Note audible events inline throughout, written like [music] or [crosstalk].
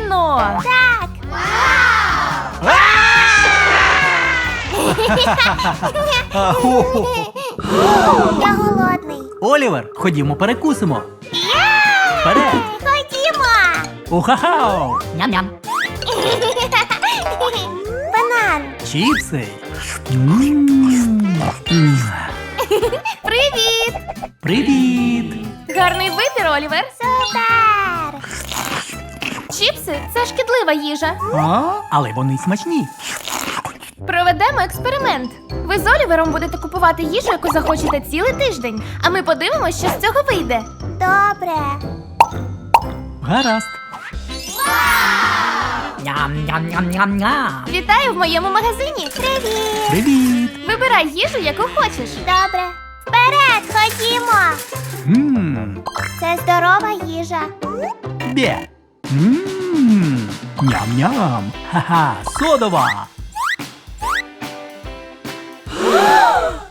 кіно. Так. Я голодний. Олівер, ходімо перекусимо. Вперед! Ходімо. Ухахау! Ням-ням. Банан. Чіпси. М. Привіт! Привіт! Гарний вибір, Олівер. Супер. Чіпси це шкідлива їжа. А? Але вони смачні. Проведемо експеримент. Ви з Олівером будете купувати їжу, яку захочете цілий тиждень. А ми подивимося, що з цього вийде. Добре. Гаразд. Ням-ням-ням-ням-ням. Вітаю в моєму магазині. Привіт. Привіт! Вибирай їжу, яку хочеш. Добре. Вперед, ходімо. Мм. Це здорова їжа. Бє. Мм. Ням-ням. Ха-ха. Содова. [gasps]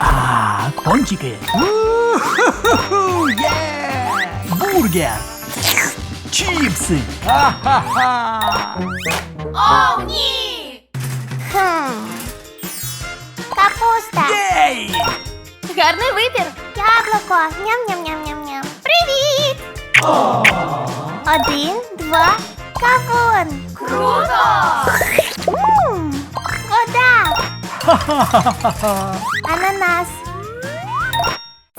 А, кончики. [laughs] У-ху-ху, Є! Бургер. Чіпси. Ха-ха-ха. О, ні! Хм. Капуста. Єй! Гарний вибір. Яблуко. Ням-ням-ням-ням-ням. Привіт. Один, два, кавун. Круто! М, Вода. [laughs] Ананас.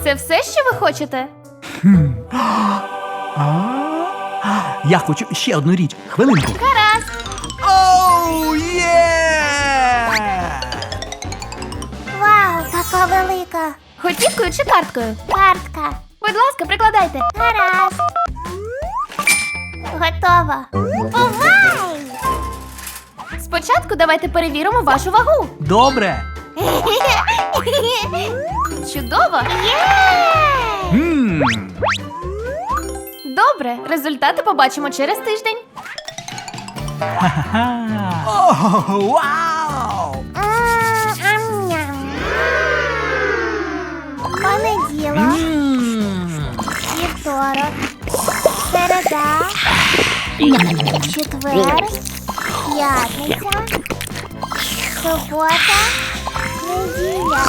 Це все, що ви хочете? Я хочу ще одну річ. Хвилинку. Гаразд. Оу, є! Вау, така велика. Готівкою чи карткою? Картка. Будь ласка, прикладайте. Гаразд. Готово. Бувай! Спочатку давайте перевіримо вашу вагу. Добре. [laughs] Чудово! Мм. Добре, результати побачимо через тиждень. О, вау! Ам-ням. Понеділок. Вівторок, середа, четвер, п'ятниця, субота, неділя.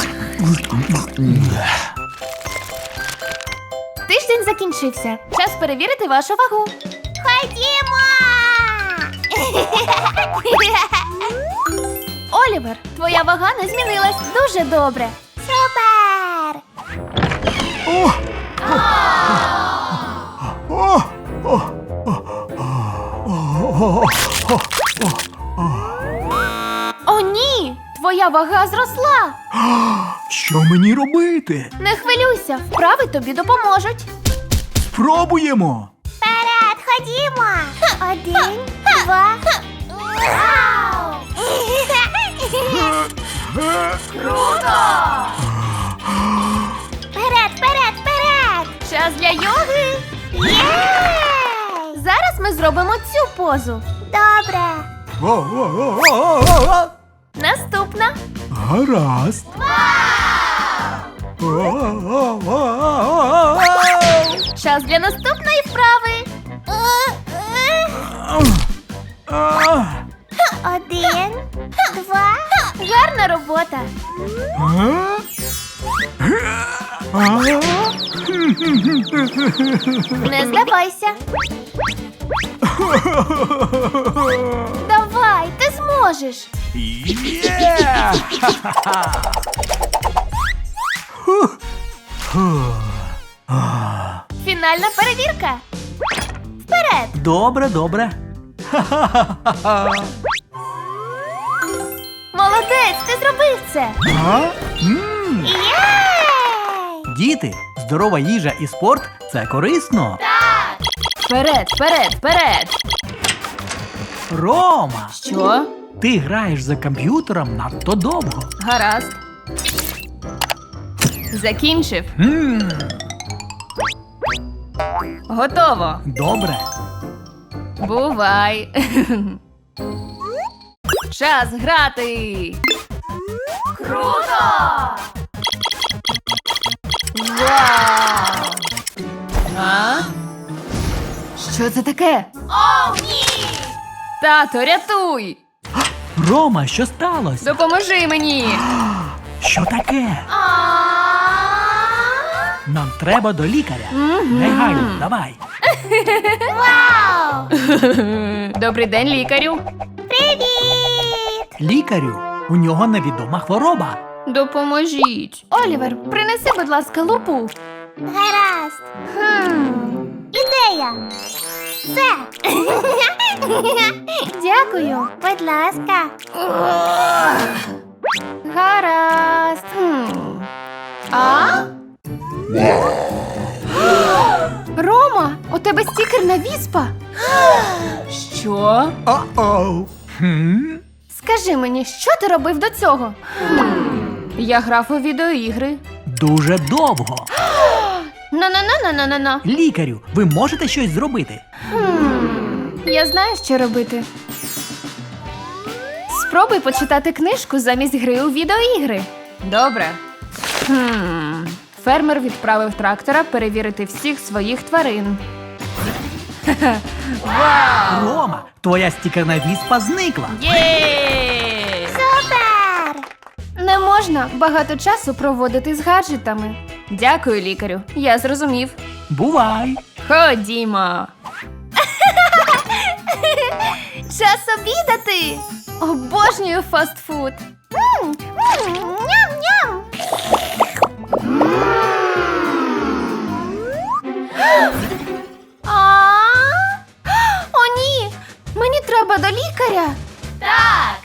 Тиждень закінчився. Час перевірити вашу вагу. Ходімо! Олівер, твоя вага не змінилась дуже добре. О, ні! Твоя вага зросла. Що мені робити? Не хвилюйся, вправи тобі допоможуть. Спробуємо. Вперед, ходімо! Один, два. Вау! Круто! Вперед, вперед, вперед! Час для йоги. Єй! Ми зробимо цю позу. Добре. О-о-о-о-о-о. Наступна. Гаразд. О-о-о-о-о-о. Час для наступної вправи. А. Один, два. Гарна робота. А? А? Не здавайся. Давай, ти зможеш. Є! [laughs] Фінальна перевірка. Вперед! Добре, добре. [laughs] Молодець, ти зробив це. А? Єй! Діти, здорова їжа і спорт це корисно. Вперед, вперед, вперед. Рома, Що? ти граєш за комп'ютером надто довго. Гаразд. Закінчив. М. Готово. Добре. Бувай. Час грати. Круто! Вау! А? Що це таке? О, ні! Тато, рятуй! Рома, що сталося? Допоможи мені! Що таке? Нам треба до лікаря. Негайно, давай. Вау! Добрий день, лікарю. Привіт! Лікарю, у нього невідома хвороба. Допоможіть. Олівер, принеси, будь ласка, лупу. Гаразд. Хм. Ідея. Це. [laughs] Дякую. Будь ласка. Гаразд. Хм. А? Рома, у тебе стікер на віспа. Що? О-оу. Хм? Скажи мені, що ти робив до цього? Я грав у відеоігри. Дуже довго. На-на-на-на-на-на. Лікарю, ви можете щось зробити? Я знаю, що робити. Спробуй почитати книжку замість гри у відеоігри. Добре. Хм. Фермер відправив трактора перевірити всіх своїх тварин. Вау! Рома, твоя стікерна віспа зникла. Є! Супер! Не можна багато часу проводити з гаджетами. Дякую, лікарю. Я зрозумів. Бувай. Ходімо. [laughs] Час обідати. Обожнюю фастфуд. Ням-ням! [gasps] А? [gasps] О, ні! Мені треба до лікаря. Так.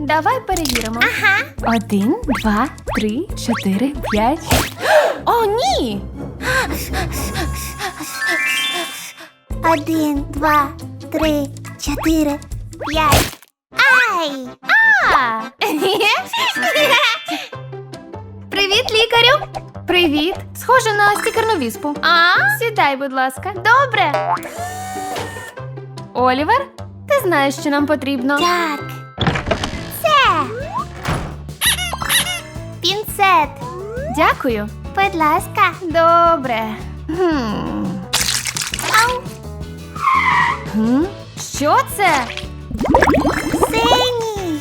Давай перевіримо. Ага. Один, два, три, чотири, п'ять. [gasps] О, ні! Один, два, три, чотири, п'ять. Ай! А! Привіт, лікарю! Привіт! Схоже на стікерну віспу. А? Сідай, будь ласка. Добре. Олівер, ти знаєш, що нам потрібно. Так. Це. Пінцет. Дякую. Будь ласка. Добре. Хм. Ау. Хм? Що це? Синій.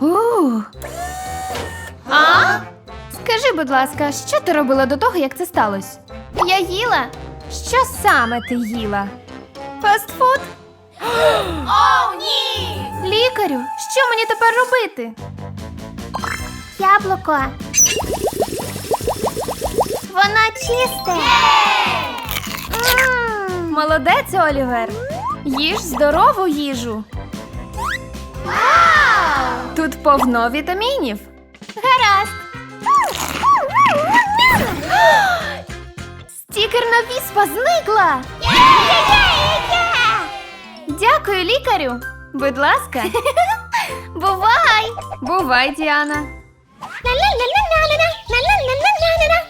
У. А? Скажи, будь ласка, що ти робила до того, як це сталося? Я їла. Що саме ти їла? Фастфуд? О, ні! Лікарю, що мені тепер робити? Яблуко. Воно чисте. Молодець, Олівер. Їж здорову їжу. Тут повно вітамінів. Гаразд. Стікерна віспа зникла. Дякую, лікарю. Будь ласка. [laughs] Бувай! Бувай, Діана.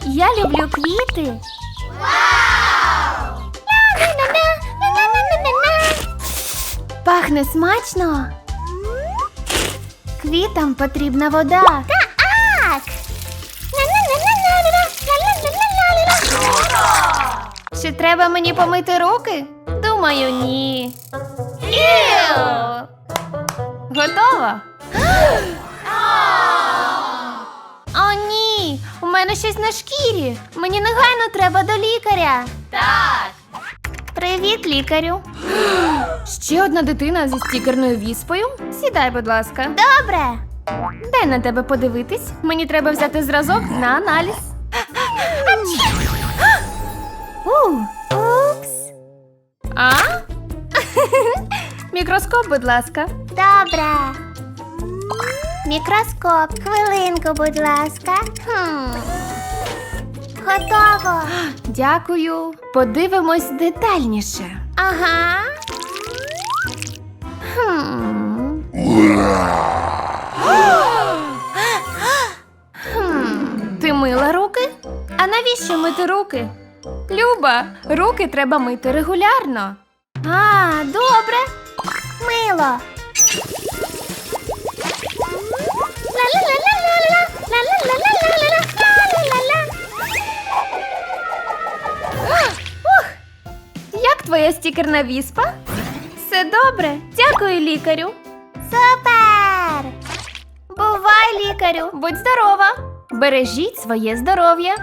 Я люблю квіти. Пахне смачно. Квітам потрібна вода. Так. Чи треба мені помити руки? Думаю, ні. Іу! Готова? [gasps] О, ні! У мене щось на шкірі. Мені негайно треба до лікаря. Так. Привіт, лікарю. [gasps] Ще одна дитина зі стікерною віспою. Сідай, будь ласка. Добре. Дай на тебе подивитись. Мені треба взяти зразок на аналіз. [gasps] У, Упс. а? Мікроскоп, будь ласка. Добре. Мікроскоп. Хвилинку, будь ласка. Хм. Готово. [gasps] Дякую. Подивимось детальніше. Ага. Хм. Хм. [gasps] Ти мила руки? А навіщо мити руки? Люба, руки треба мити регулярно. А, добре мило. Як твоя стікерна віспа? Все добре. Дякую, лікарю. Супер! Бувай, лікарю! Будь здорова! Бережіть своє здоров'я!